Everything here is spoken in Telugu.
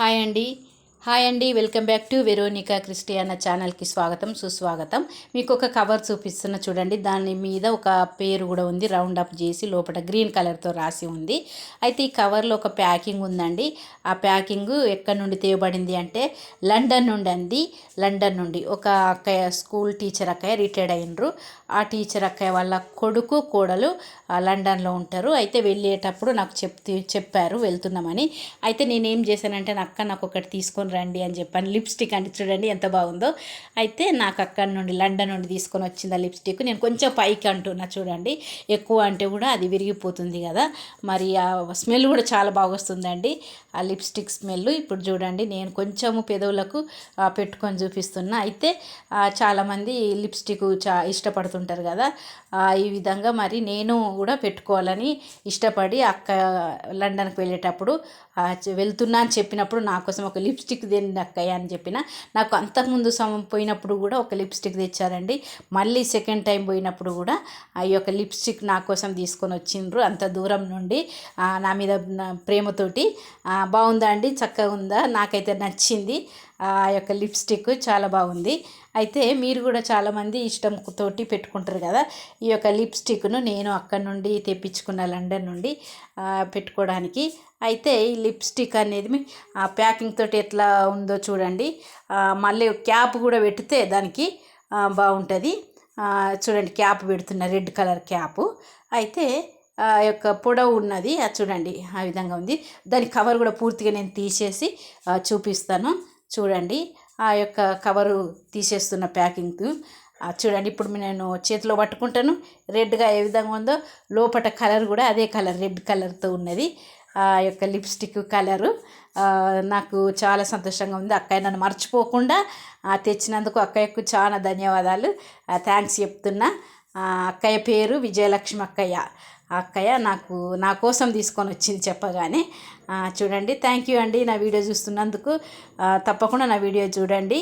హాయ్ అండి. హాయ్ అండి welcome back to Veronica Christiana ఛానల్కి స్వాగతం సుస్వాగతం. మీకు ఒక కవర్ చూపిస్తున్న చూడండి దాని మీద ఒక పేరు కూడా ఉంది రౌండ్ అప్ చేసి లోపల గ్రీన్ కలర్తో రాసి ఉంది. అయితే ఈ కవర్లో ఒక ప్యాకింగ్ ఉందండి ఆ ప్యాకింగ్ ఎక్కడి నుండి తేయబడింది అంటే లండన్ నుండి అంది. లండన్ నుండి ఒక అక్కయ్య స్కూల్ టీచర్ అక్కయ్య రిటైర్డ్ అయినరు. ఆ టీచర్ అక్కయ్య వాళ్ళ కొడుకు కోడలు లండన్లో ఉంటారు. అయితే వెళ్ళేటప్పుడు నాకు చెప్తూ చెప్పారు వెళ్తున్నామని. అయితే నేనేం చేశానంటే నా అక్క నాకు ఒకటి తీసుకొని రండి అని చెప్పాను లిప్స్టిక్ అంటే చూడండి ఎంత బాగుందో. అయితే నాకు అక్కడి నుండి లండన్ నుండి తీసుకొని వచ్చింది ఆ లిప్స్టిక్. నేను కొంచెం పైకి అంటున్నా చూడండి. ఎక్కువ అంటే కూడా అది విరిగిపోతుంది కదా. మరి ఆ స్మెల్ కూడా చాలా బాగా వస్తుందండి. ఆ లిప్స్టిక్ స్మెల్ ఇప్పుడు చూడండి నేను కొంచెము పెదవులకు పెట్టుకొని చూపిస్తున్నా. అయితే చాలామంది లిప్స్టిక్ చా ఇష్టపడుతుంటారు కదా. ఈ విధంగా మరి నేను కూడా పెట్టుకోవాలని ఇష్టపడి అక్క లండన్కి వెళ్ళేటప్పుడు వెళ్తున్నా అని చెప్పినప్పుడు నా కోసం ఒక లిప్స్టిక్ తెండి అక్కయ్య అని చెప్పిన నాకు అంతకుముందు సమయం పోయినప్పుడు కూడా ఒక లిప్స్టిక్ తెచ్చారండి. మళ్ళీ సెకండ్ టైం పోయినప్పుడు కూడా ఆ యొక్క లిప్స్టిక్ నా కోసం తీసుకొని వచ్చిండ్రు అంత దూరం నుండి. నా మీద ప్రేమతోటి. బాగుందా అండి? చక్కగా ఉందా? నాకైతే నచ్చింది. ఆ యొక్క లిప్స్టిక్ చాలా బాగుంది. అయితే మీరు కూడా చాలామంది ఇష్టం తోటి పెట్టుకుంటారు కదా ఈ యొక్క లిప్స్టిక్ను నేను అక్కడ నుండి తెప్పించుకున్న లండన్ నుండి పెట్టుకోవడానికి. అయితే ఈ లిప్స్టిక్ అనేది మీ- ఆ ప్యాకింగ్ తోటి ఎట్లా ఉందో చూడండి. మళ్ళీ క్యాప్ కూడా పెడితే దానికి బాగుంటుంది. చూడండి క్యాప్ పెడుతున్న రెడ్ కలర్ క్యాప్. అయితే ఆ యొక్క పొడవు ఉన్నది. అది చూడండి ఆ విధంగా ఉంది. దాని కవర్ కూడా పూర్తిగా నేను తీసేసి చూపిస్తాను. చూడండి. ఆ యొక్క కవరు తీసేస్తున్న ప్యాకింగ్ చూడండి. ఇప్పుడు నేను చేతిలో పట్టుకుంటాను. రెడ్గా ఏ విధంగా ఉందో లోపట కలర్ కూడా అదే కలర్ రెడ్ కలర్తో ఉన్నది. ఆ యొక్క లిప్స్టిక్ కలరు. నాకు చాలా సంతోషంగా ఉంది. అక్కయ్య నన్ను మర్చిపోకుండా తెచ్చినందుకు అక్కయ్యకు చాలా ధన్యవాదాలు. థ్యాంక్స్ చెప్తున్నా. అక్కయ్య పేరు విజయలక్ష్మి అక్కయ్య. అక్కయ్య నాకు నా కోసం తీసుకొని వచ్చింది చెప్పగానే చూడండి థ్యాంక్ యూ అండి నా వీడియో చూస్తున్నందుకు. తప్పకుండా నా వీడియో చూడండి.